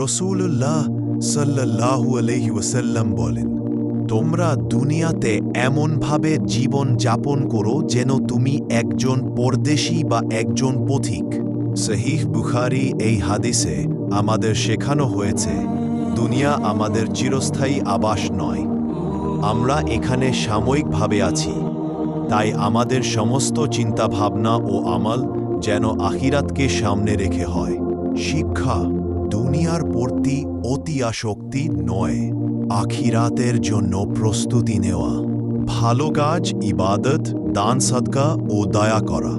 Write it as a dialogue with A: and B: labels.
A: রসুল্লাহ সাল্লাহু বলেন, তোমরা দুনিয়াতে এমনভাবে জীবন যাপন করো যেন তুমি একজন পরদেশী বা একজন পথিক। সহিহ বুখারি এই হাদিসে আমাদের শেখানো হয়েছে, দুনিয়া আমাদের চিরস্থায়ী আবাস নয়। আমরা এখানে সাময়িকভাবে আছি। তাই আমাদের সমস্ত চিন্তাভাবনা ও আমাল যেন আখিরাতকে সামনে রেখে হয়। শিক্ষা দুনিয়ার প্রতি অতি আসক্তি নয়, আখিরাতের জন্য প্রস্তুতি নেওয়া। ভালো কাজ, ইবাদত দান সদকা ও দয়া করা।